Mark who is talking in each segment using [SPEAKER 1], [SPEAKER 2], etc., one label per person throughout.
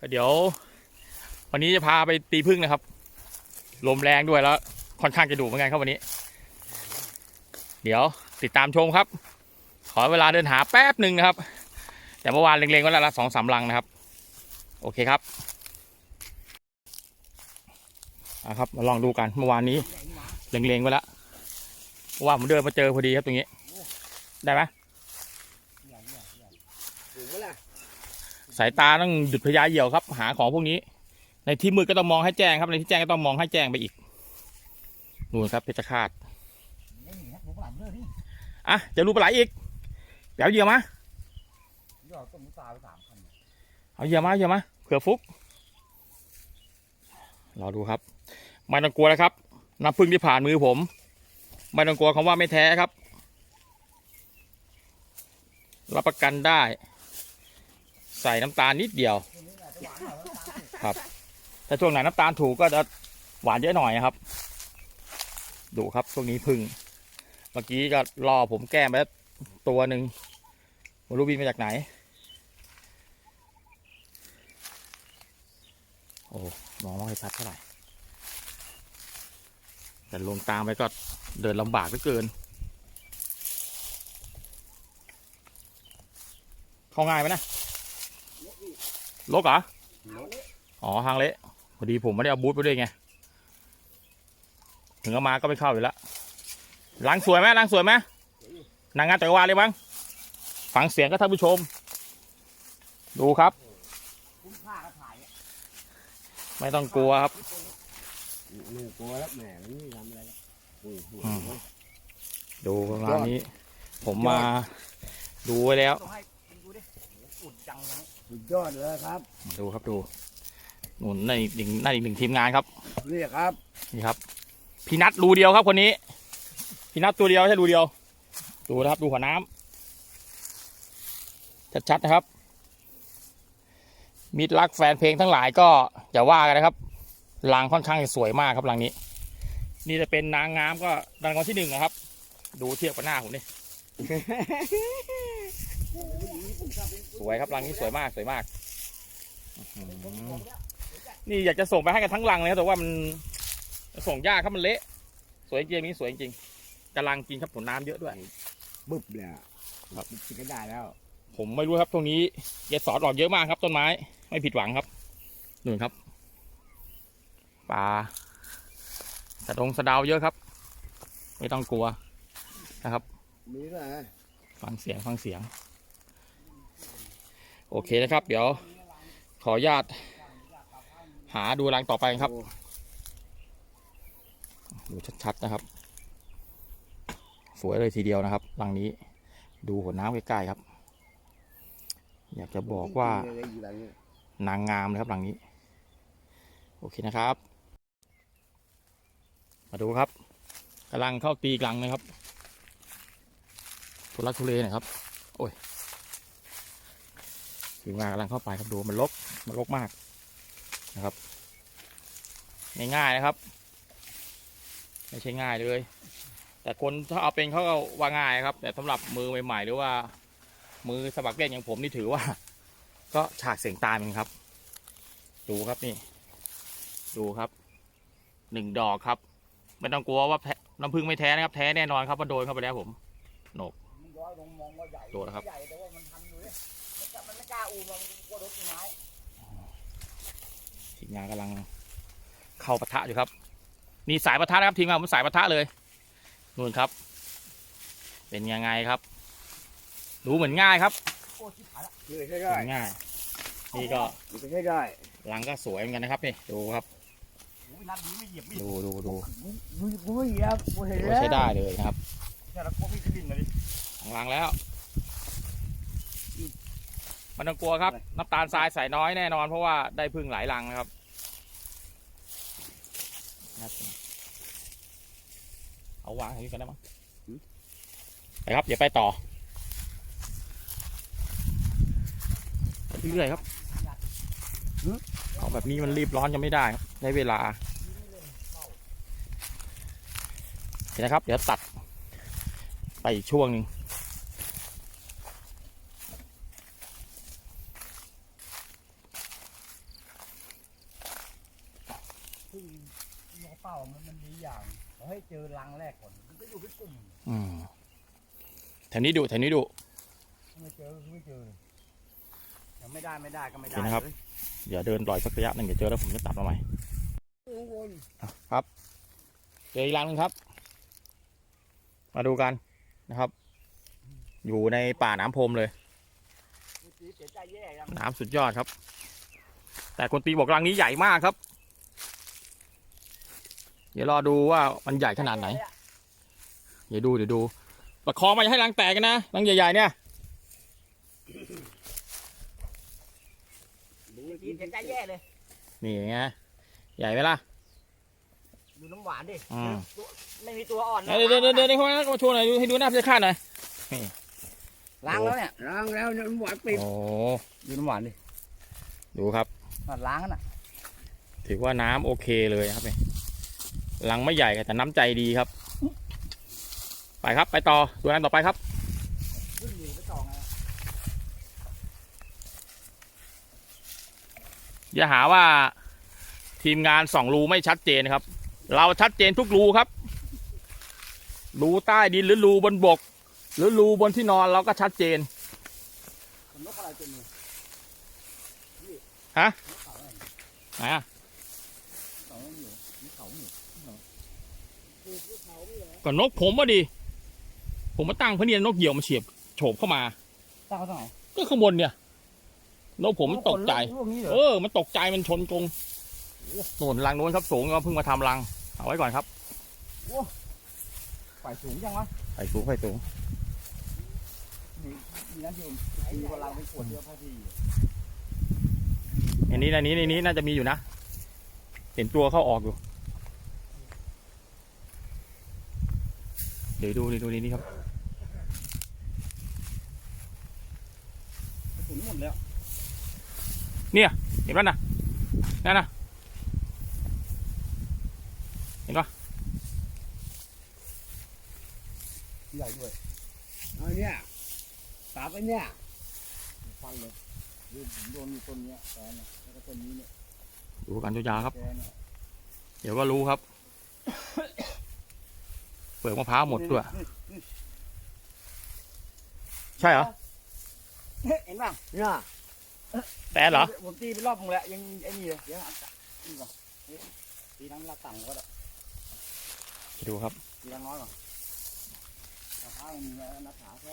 [SPEAKER 1] ก็เดี๋ยว วันนี้จะพาไปตีพึ่งนะครับ ลมแรงด้วยแล้ว ค่อนข้างจะดุเหมือนกันครับวันนี้ เดี๋ยวติดตามชมครับ ขอเวลาเดินหาแป๊บหนึ่งนะครับ แต่เมื่อวานเล็งๆไว้แล้วละสองสามลังนะครับ โอเคครับอะครับมาลองดูกันเมื่อวานนี้เล็งๆไว้แล้วเมื่านผมเดินมาเจอพอดีครับตรงนี้ ได้ไหม
[SPEAKER 2] ถูกไหมล่ะ
[SPEAKER 1] สายตาต้องหยุดพยาเหยี่ยวครับ หาของพวกนี้ ในที่มืดก็ต้องมองให้แจ้งครับ ในที่แจ้งก็ต้องมองให้แจ้งไปอีกนู่นครับเพชรฆาต
[SPEAKER 2] นี่ะหมูปลาเนื้อที่
[SPEAKER 1] อะจะรูปลาไหลอีกเดี๋ยวเหยี่ยวมา
[SPEAKER 2] ยอดต้นหมูตา
[SPEAKER 1] เอาเหยี่ยวมาเหยี่ยวมาเผื่อฟุกรอดูครับไม่ต้องกลัวนะครับน้ำพึ่งที่ผ่านมือผมไม่ต้องกลัวคำว่าไม่แท้ครับ รับประกันได้ ส่น้ำตาลนิดเดียว ครับ ถ้าช่วงไหนน้ำตาลถูกก็จะหวานเยอะหน่อยครับ ดูครับช่วงนี้พึ่ง เมื่อกี้ก็รอผมแก้มไปแล้วตัวหนึ่งม่รู้บินมาจากไหน โอ้มองไม่ค่อยชัดเท่าไหร่ แต่ลงตามไปก็เดินลำบากเหลือเกิน เข้าง่ายไหมนะ ลกเหรอ อ๋อทางเละพอดีผมไม่ได้เอาบูทไปด้วยไง ถึงเอามาก็ไม่เข้าอยู่แล้วล้างสวยไหมล้างสวยไหมนางงานจักรวาลเลยมั้งฟังเสียงก็ท่านผู้ชม ดูครับ
[SPEAKER 2] คุ้มค่าก็ถ่ายอะ
[SPEAKER 1] ไม่ต้องกลัวครับ
[SPEAKER 2] หนูกลัวแล้วแหมมันไม่ทำอะไรแล้วอุ้ยอุ้ย
[SPEAKER 1] อืม
[SPEAKER 2] อุ้ย
[SPEAKER 1] ดูประมาณนี้ ผมมาดูไว้แล้ว
[SPEAKER 2] ต้องให้ดูดิอุดจังนะ สุดยอดเลยครับ
[SPEAKER 1] ดูครับดูหนุนในอีกหนึ่งนั่นอีกหนึ่งทีมงานครับ
[SPEAKER 2] นี่ครับ
[SPEAKER 1] นี่ครับพี่นัทรูเดียวครับคนนี้พี่นัทตัวเดียวใช่รูเดียว ดูนะครับดูหัวน้ำชัดๆนะครับ มิตรรักแฟนเพลงทั้งหลายก็อย่าว่ากันนะครับรังค่อนข้างจะสวยมากครับรังนี้ นี่จะเป็นนางงามก็รางวัลที่หนึ่งนะครับ ดูเทียบกับหน้าผมนี่ สวยครับรังนี้สวยมากสวยมากอื้อหือนี่อยากจะส่งไปให้กันทั้งรังเลยครับแต่ว่ามันส่งยากครับมันเละ สวยจริงนี่สวยจริงกำลังกินครับผลน้ำเยอะด้วย
[SPEAKER 2] บึ้บเลยอะครับกินก็ได้แล้ว
[SPEAKER 1] ผมไม่รู้ครับตรงนี้เกสรออกเยอะมากครับต้นไม้ ไม่ผิดหวังครับนู่นครับปลาสะดงสะเดาวเยอะครับ ไม่ต้องกลัวนะครับ
[SPEAKER 2] มีด้วยนะ
[SPEAKER 1] ฟังเสียงฟังเสียงโอเคนะครับ เดี๋ยว ขออนุญาต หาดูรังต่อไปครับ ดูชัดๆนะครับ สวยเลยทีเดียวนะครับรังนี้ ดูหัวน้ำใกล้ๆครับ อยากจะบอกว่า นางงามเลยครับหลังนี้ โอเคนะครับ มาดูครับกำลังเข้าตีกลังนะครับทุลักทุเลนะครับ โอ้ย ทีงานกำลังเข้าไปครับดูมันลกมันลกมากนะครับง่ายๆนะครับ ไม่ใช่ง่ายเลย แต่คนถ้าเอาเป็นเขาก็ว่าง่ายครับ แต่สำหรับมือใหม่ๆ หรือว่า มือสมัครเล่นอย่างผมนี่ถือว่า ก็ฉากเสียงตายมันครับ ดูครับนี่ ดูครับหนึ่งดอกครับไม่ต้องกลัวว่าน้ำพึ่งไม่แท้นะครับ แท้แน่นอนครับว่าโดนเข้าไปแล้วผม
[SPEAKER 2] มันย้อยลงมองว่าใหญ่
[SPEAKER 1] โดดแล้วครับา
[SPEAKER 2] อูมมันกลัวโดนต้นไม้
[SPEAKER 1] ทีมงานกำลังเข้าปะทะอยู่ครับ นี่สายปะทะนะครับทีมงานผมสายปะทะเลยนู่นครับ เป็นยังไงครับ ดูเหมือนง่ายครับ
[SPEAKER 2] โอ้ชิบหายละนี่ใช่
[SPEAKER 1] เห
[SPEAKER 2] ได้
[SPEAKER 1] มือนง่าย นี่ก็
[SPEAKER 2] นี่ใช่ได้
[SPEAKER 1] หลังก็สวยเหมือนกันนะครับนี่ดูครับ
[SPEAKER 2] โอ้ยนัดนี้ไม่เหยียบมีด
[SPEAKER 1] ดูดูดู
[SPEAKER 2] ดูดูเหยียบโอ้ยเห็น
[SPEAKER 1] ดู
[SPEAKER 2] แล้ว
[SPEAKER 1] ใช้ได้เลยนะครับ
[SPEAKER 2] เนี่ยแล้วพวกพี่จะบินมาดิ
[SPEAKER 1] หลังแล้วไมันต้องกลัวครับ น้ำตาลทรายใส่น้อยแน่นอน เพราะว่าได้พึ่งหลายรังนะครับครับเอาวางอย่างนี้กันได้มั้งไปครับ เดี๋ยวไปต่อไปเรื่อยๆครับเอาแบบนี้มันรีบร้อนจะไม่ได้ครับได้เวลาเห็นนะครับ เดี๋ยวตัดไปอีกช่วงหนึ่ง
[SPEAKER 3] ทุ่งหัวเป้ามันมันดีอย่างขอ ให้เจอรังแรกก่อนมันก็อยู่ที่กลุ่ม
[SPEAKER 1] อืมแถวนี้ดุแถวนี้ดุ
[SPEAKER 3] ถ้าไม่เจอก็คือไม่เจอยังไม่ได้ไม่ได้ก็ไม่ได้
[SPEAKER 1] เห็นนะครับ
[SPEAKER 3] เลย
[SPEAKER 1] เดี๋ยวเดินปล่อยสักระยะหนึ่งเดี๋ยวเจอแล้วผมจะตัดมาใหม่
[SPEAKER 2] ข้างบน
[SPEAKER 1] อะครับ เจออีกรังหนึงครับ มาดูกันนะครับ อยู่ในป่าน้ำพรมเลย
[SPEAKER 3] เสียใจแย่ยัง
[SPEAKER 1] น้ำสุดยอดครับ แต่คนตีบอกรังนี้ใหญ่มากครับ เดี๋ยวรอดูว่ามันใหญ่ขนาดไหน เดี๋ยวดูเดี๋ยวดู ประคองมาอย่าให้รังแตกกันนะรังใหญ่ๆเนี่ย
[SPEAKER 2] ดู
[SPEAKER 3] เสียใจแย่เลย
[SPEAKER 1] นี่ไงใหญ่ไหมล่ะ
[SPEAKER 3] ดูน้ำหวานดิ
[SPEAKER 1] อืม
[SPEAKER 3] ตัวไม่มีตัวอ่อนนะ
[SPEAKER 1] เดี๋ยวเดี๋ยวเดี๋ยวเดี๋ยวเข้ามาเข้ามาโชว์หน่อยดูให้ดูหน้าพิจารณาหน่อย
[SPEAKER 3] ล้างแล้วเนี่ย
[SPEAKER 2] ล้างแล้วน้ำหวานปิด
[SPEAKER 1] โอ้
[SPEAKER 3] ดูน้ำหวานดิ
[SPEAKER 1] ดูครับ
[SPEAKER 3] มันล้างกันอะ
[SPEAKER 1] ถือว่าน้ำโอเคเลยนะครับเนี่ย รังไม่ใหญ่แต่น้ำใจดีครับ ไปครับไปต่อดูอันต่อไปครับ
[SPEAKER 3] ขึ้นอยู่ไปต่อไง
[SPEAKER 1] อย่าหาว่าทีมงานสองรูไม่ชัดเจนนะครับ เราชัดเจนทุกรูครับ รูใต้ดินหรือรูบนบก หรือรูบนที่นอนเราก็ชัดเจน
[SPEAKER 3] ผมนกอะไรตัวนี้
[SPEAKER 1] ฮะ
[SPEAKER 3] นกเขาอะไร
[SPEAKER 1] ไหนอะ
[SPEAKER 3] เขาไม่อยู่นกเขาไม่อยู่
[SPEAKER 1] ก็นกผมว่าดี ผมมาตั้งเพราะเนี่ยนกเหยี่ยวมาเฉียบโฉบเข้ามา
[SPEAKER 3] ตั้งเขาตรงไหน
[SPEAKER 1] ก็ข้างบนเนี่ยนกผมมันตกใจ
[SPEAKER 3] ลูกนี้เหรอ
[SPEAKER 1] เออ มันตกใจมันชนกรงโน่นรังโน้นครับสูงก็เพิ่งมาทำรัง เอาไว้ก่อนครับ
[SPEAKER 3] ฝ่ายสูงจังวะ
[SPEAKER 1] ไปสูงไปสูง
[SPEAKER 3] มีมีนั้นอยู่มีกำลังไปขวดเดียวพอดี
[SPEAKER 1] อันนี้ในนี้ในนี้น่าจะมีอยู่นะ เห็นตัวเข้าออกอยู่ เดี๋ยวดูดิดูดินี่ครับ
[SPEAKER 3] กระสุนหมดแล้ว
[SPEAKER 1] เห็นป่ะนะนั่นนะเห็นป่ะ
[SPEAKER 3] ใหญ่ด้วย
[SPEAKER 2] เอาเนี่ยตาไปเนี่ย
[SPEAKER 3] ฟันเลยดูผมโดนอยู่ต้นเนี้ยแกเนี่ยแล้วก็ต้นนี้เนี่ย
[SPEAKER 1] ดูกันยาวๆครับ
[SPEAKER 3] แกเนี่ย
[SPEAKER 1] เดี๋ยวก็รู้ครับเป ลือกมะพร้าวหมดด้วย ใช่เหรอ
[SPEAKER 3] เห็นป่ะ
[SPEAKER 2] เนี่ย
[SPEAKER 1] แต่เหรอ
[SPEAKER 3] ผมตีไปรอบนึงแล้วยังไอ้นี่เลยเดี๋ยวอันตันี่ก่อนนี่ตีทั้งละต่างก็ได้
[SPEAKER 1] ดูครับ
[SPEAKER 3] ตีทั้งน้อยก่อนมะพร้าวมีนักขาแค่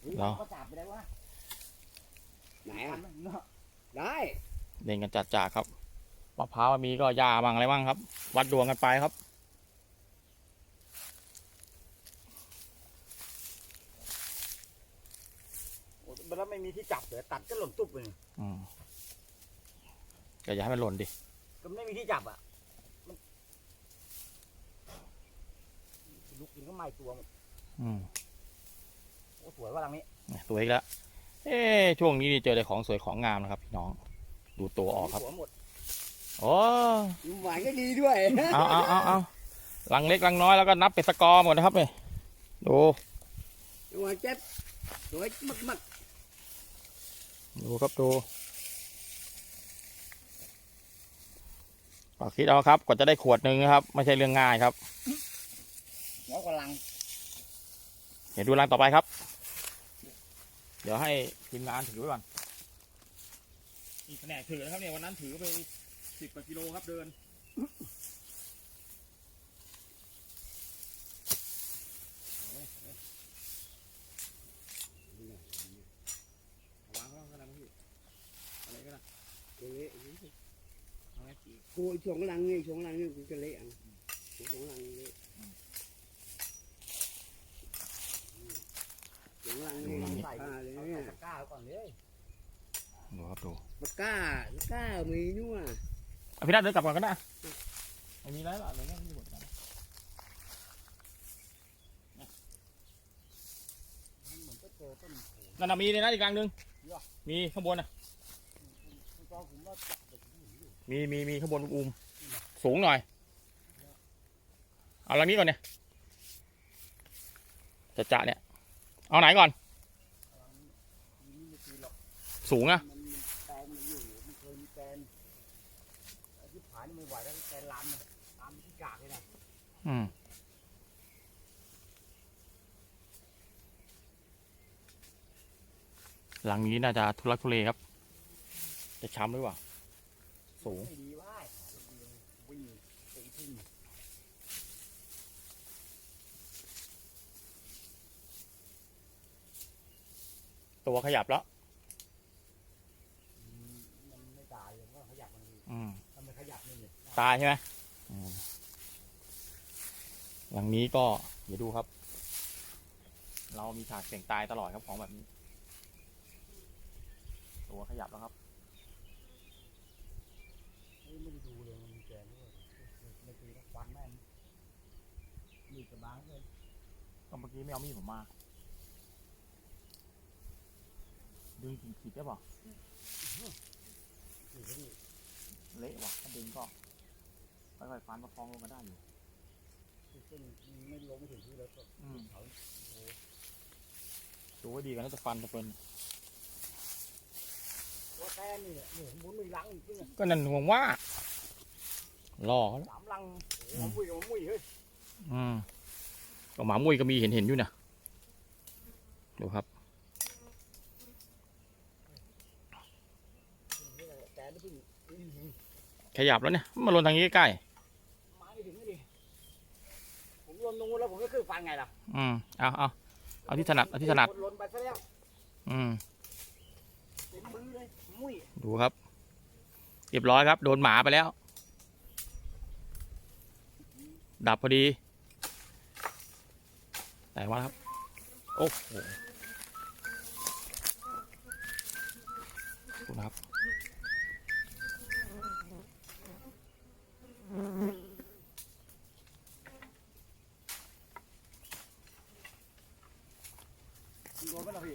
[SPEAKER 3] เฮ้ย
[SPEAKER 1] เหรอ
[SPEAKER 3] ก็จับไปได้วะ
[SPEAKER 2] ไหน
[SPEAKER 3] ทั
[SPEAKER 2] อะ
[SPEAKER 3] นไหมเนาะ
[SPEAKER 2] ได้
[SPEAKER 1] เล่นกันจัดจ่าครับมะพร้าวมีก็หญ้าบ้างอะไรบ้างครับ วัดดวงกันไปครับ
[SPEAKER 3] แล้วไม่มีที่จับเดี๋ยวตัดก็หล่นตุ๊บเลย
[SPEAKER 1] อืมก็อย่าให้มันหล่นดิ
[SPEAKER 3] ก็ไม่มีที่จับอะมันลุกกินก็ไหม้ตัวหมด
[SPEAKER 1] อืม
[SPEAKER 3] โอ้สวยว่าหลังนี้
[SPEAKER 1] เนี่ยตัวอีกแล้วเอ๊ะช่วงนี้นี่เจอแต่ของสวยของงามนะครับพี่น้อง ดูตัวออกครับ
[SPEAKER 3] สวยหมด
[SPEAKER 1] โอ้
[SPEAKER 2] น้ำหวานก็ดีด้วย
[SPEAKER 1] เอาเอาเอาเอาลังเล็กลังน้อยแล้วก็นับเป็นสกอร์หมดนะครับเนี่ยดู
[SPEAKER 2] น้ำหวานเจ็ดสวยมาก
[SPEAKER 1] ดูครับดูก็คิดเอาครับกว่าจะได้ขวดหนึ่งนะครับ ไม่ใช่เรื่องง่ายครับ
[SPEAKER 3] แล้วก็ลัง
[SPEAKER 1] เดี๋ยวดูรังต่อไปครับ เดี๋ยวให้ทีมงานถือไว้ก่อนอีกแผนกถือนะครับเนี่ยวันนั้นถือไปสิบกว่ากิโลครับเดิน วางข้างกันนะพี่อะไรก็ได้
[SPEAKER 2] ๆจะเละ
[SPEAKER 1] เอาไว้จี
[SPEAKER 2] กูช่วงหลังนี่ช่วงหลังนี่กูจะเละอะช่วงหลังนี่เละช่วงหลังนี่
[SPEAKER 3] ใส่
[SPEAKER 2] อ่าเลย
[SPEAKER 3] เอา
[SPEAKER 2] เนี่ย
[SPEAKER 3] ตะกร้าไว้ก่อนเลย
[SPEAKER 1] ดูครับดู
[SPEAKER 2] ปากกาปากกามีนู่น
[SPEAKER 1] เอาพี่นัทเดินกลับก่อนก็ได้ไม่มีอะไรหรอกอะไรเงี้ยไม่มีบทกัน
[SPEAKER 3] เหมือนก็เจอต้นโข
[SPEAKER 1] นั่นนะมีเลยนะอีกรังหนึ่งมีข้างบนนะ
[SPEAKER 3] คุณจอผ มว่าจับเด็กผู้หญิงอยู่
[SPEAKER 1] มีมีมีข้างบนอุ้มสูงหน่อย เอารังนี้ก่อนเนี่ยจะจะเนี่ย เอาไหนก่อน
[SPEAKER 3] นี่ไม่คือหรอก
[SPEAKER 1] สูงอะ
[SPEAKER 3] มันมีแปลนมันอยู่มันเคยมีแปลนไอ้ที่ผายนี่ไม่ไหวแล้วแกลามเลยลามที่กากเลยนะ
[SPEAKER 1] อืมหลังนี้น่าจะทุลักทุเลครับ จะช้ำหรือเปล่า สูง
[SPEAKER 3] ไม่ดีว่าวิ่งตีทิ้ง
[SPEAKER 1] ตัวขยับแล้ว
[SPEAKER 3] มันไม่ตายมันก็ขยับมันดี
[SPEAKER 1] อืม
[SPEAKER 3] ถ้ามันขยับนี่เนี่ย
[SPEAKER 1] ตายใช่ไหมอืมหลังนี้ก็เดี๋ยวดูครับ เรามีฉากเสี่ยงตายตลอดครับของแบบนี้ ตัวขยับแล้วครับ
[SPEAKER 3] ไม่ได้ดูเลยมันมีแกนด้วยไม่ตีแล้วควันแม่งมีกระบังเลย
[SPEAKER 1] ก็เมื่อกี้ไม่เอามีดผมมา ดึงกิ่งขีดได้ป่ะ
[SPEAKER 3] นี่ก็นี่
[SPEAKER 1] เละว่ะถ้าดึงก็ค่อยๆฟันประคองลงมาได้อยู่
[SPEAKER 3] เส้นไม่ลงไม่ถึงที่แล้วก็
[SPEAKER 1] อืม
[SPEAKER 3] เขา
[SPEAKER 1] ดูว่าดีกันน่าจะฟันจะเป็น
[SPEAKER 3] ว่าแต่นี่เนี่ยนี่มุนไม่ลังอีกเนี่ย
[SPEAKER 1] ก็นั่นห่วงว่าล่อเขาแล้ว
[SPEAKER 3] สามลังโอ้โหมุ้ยมุ้ยเฮ้ย
[SPEAKER 1] อืมก็หมามุ้ยก็มีเห็นเห็นๆอยู่นะดูครับ
[SPEAKER 3] แกนี่เพิ่ง
[SPEAKER 1] ขยับแล้วเนี่ย มาลนทางนี้ใกล้
[SPEAKER 3] มาไม่ถึงไม่ดิผมลนลงแล้วผมก็คือฟันไงล่ะ
[SPEAKER 1] ๆอืมเอาเอาเอาที่ถนัดเอาที่ถนัด
[SPEAKER 3] ลนไปซะแล้ว
[SPEAKER 1] อืม
[SPEAKER 3] เต็มมือเลยมุ้ย
[SPEAKER 1] ดูครับ เรียบร้อยครับ โดนหมาไปแล้ว ดับพอดี แต่ว่าครับ โอ้โหดูนะครับ
[SPEAKER 3] โดนไหมล่ะพี่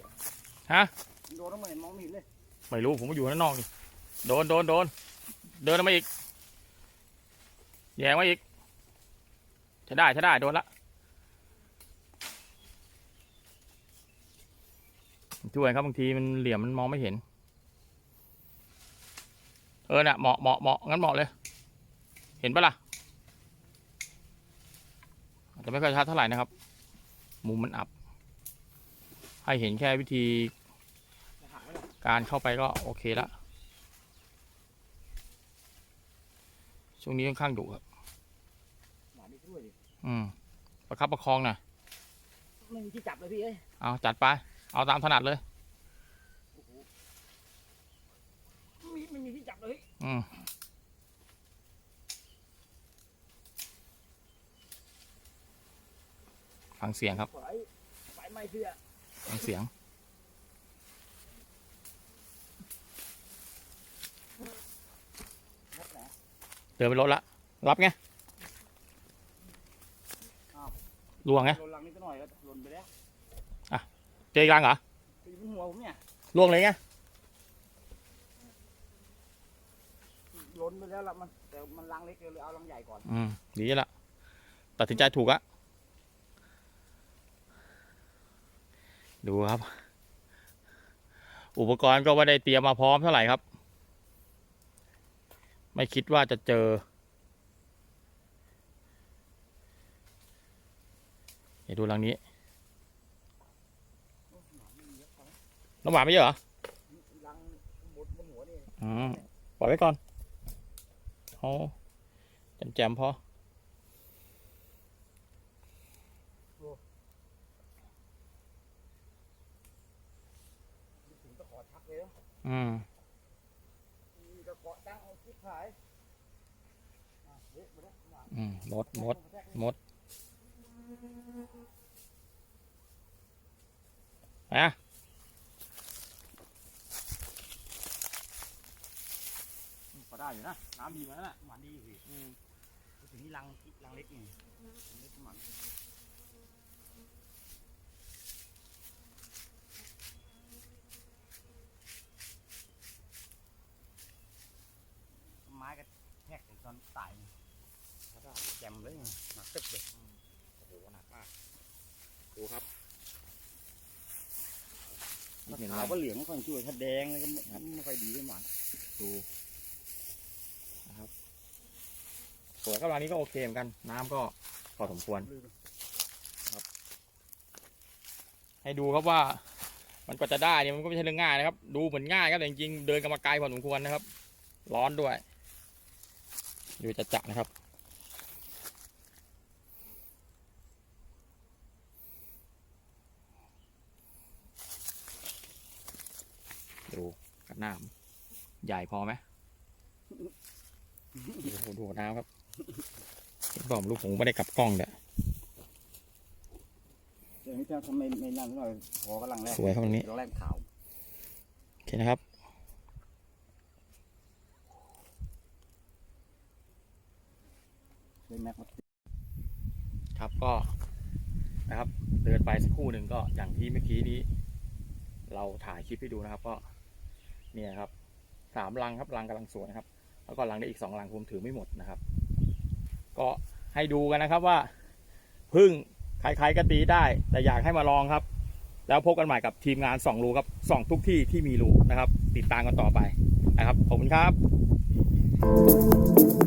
[SPEAKER 1] ฮะ
[SPEAKER 3] โดนแล้วไม่เห็นมองไม่เห็นเลย
[SPEAKER 1] ไม่รู้ผมก็อยู่ข้างนอกนี่โดนโดนโดนเดินมาอีกแยงมาอีกใช้ได้ใช้ได้โดนละช่วยครับบางทีมันเหลี่ยมมันมองไม่เห็น เออเนี่ยเหมาะเหมาะเหมาะงั้นเหมาะเลย เห็นปะล่ะอาจะไม่ค่อยชัดเท่าไหร่นะครับ มุมมันอับ ให้เห็นแค่วิธี
[SPEAKER 3] กไหมล่ะ
[SPEAKER 1] การเข้าไปก็โอเคละช่วงนี้ค่อนข้างดุครับ
[SPEAKER 3] หมาไม่ช่วยดิ
[SPEAKER 1] อืมประคับประคองหน่อย
[SPEAKER 3] ไม่มีที่จับเลยพี่เอ้ย
[SPEAKER 1] เอาจัดไป เอาตามถนัดเลย
[SPEAKER 3] โอ้โหมีไม่มีที่จับเลย
[SPEAKER 1] อืมฟังเสียงครับ
[SPEAKER 3] ไฟไฟไหม้เสื้อ
[SPEAKER 1] ฟังเสียง
[SPEAKER 3] นักแหน
[SPEAKER 1] เดินไปรถละ รับไงลวงไง
[SPEAKER 3] ลนลังนิดหน่อยก็ลนไปแล้ว
[SPEAKER 1] เจอกลางเหรอ
[SPEAKER 3] ตีบนหัวผมเนี่ย
[SPEAKER 1] ลวงเลยไง
[SPEAKER 3] ลนไปแล้วละมันแต่มันลังเล็กเลยเอาลังใหญ่ก่อน
[SPEAKER 1] อืมดีละตัดสินใจถูกอะดูครับ อุปกรณ์ก็ไม่ได้เตรียมมาพร้อมเท่าไหร่ครับ ไม่คิดว่าจะเจอ เดี๋ยวดูหลังนี้น้ำหวานไม่เยอะเหรออืมปล่อยไว้ก่อนเอาแจมๆพอ
[SPEAKER 3] อชักเล ยนะ
[SPEAKER 1] อืม
[SPEAKER 3] มีตะขอตั้งเอาที่ขายอะเละไปแล้วหวาน
[SPEAKER 1] อืมหมดหมดหมดอะพอได้อยู่นะ น้ำดีมาแล้วนะ
[SPEAKER 3] หวานดีอยู่พี่พูดถึงนี่ลังลังเล็กนี่ลังเล็กหวานไม้ ก็แทกถึงตอนตายแจมเลยหนักตึ๊บเลย
[SPEAKER 1] โอ้โหหนักมากดูครับอีกหนึ่ง
[SPEAKER 3] ขาว
[SPEAKER 1] ลำ
[SPEAKER 3] ก็เหลืองไม่ค่อยช่วยถ้าแดงเลยก็ไม่ไม่ค่อยดีด้วยหวาน
[SPEAKER 1] ดูนะครับสวยครับรังนี้ก็โอเคเหมือนกัน น้ำก็พอสมควรครับ ให้ดูครับว่า มันก็จะได้เนี่ยมันก็ไม่ใช่เรื่องง่ายนะครับ ดูเหมือนง่ายครับแต่จริงๆเดินกันมาไกลพอสมควรนะครับ ร้อนด้วย ดูจะจันะครับ ดูกับน้ำใหญ่พอไหมดูดูน้ำครับเห็นบอกลูกผมไม่ได้กลับกล้องเนี่ย
[SPEAKER 3] เดี๋ยวนี้จะทำไมไม่นั่นหน่อยพอกำลังแรก
[SPEAKER 1] สวยครับตรงนี้
[SPEAKER 3] แรกขาว
[SPEAKER 1] โอเคนะครับ
[SPEAKER 3] ม็กมา
[SPEAKER 1] ครับก็นะครับ เดินไปสักครู่หนึ่งก็อย่างที่เมื่อกี้นี้ เราถ่ายคลิปให้ดูนะครับ ก็เนี่ยครับสามลังครับลังกำลังสวยนะครับ แล้วก็ลังได้อีกสองลังผมถือไม่หมดนะครับ ก็ให้ดูกันนะครับว่าพึ่งใครๆก็ตีได้ แต่อยากให้มาลองครับ แล้วพบกันใหม่กับทีมงานสองรูครับสองทุกที่ที่มีรูนะครับ ติดตามกันต่อไปนะครับขอบคุณครับ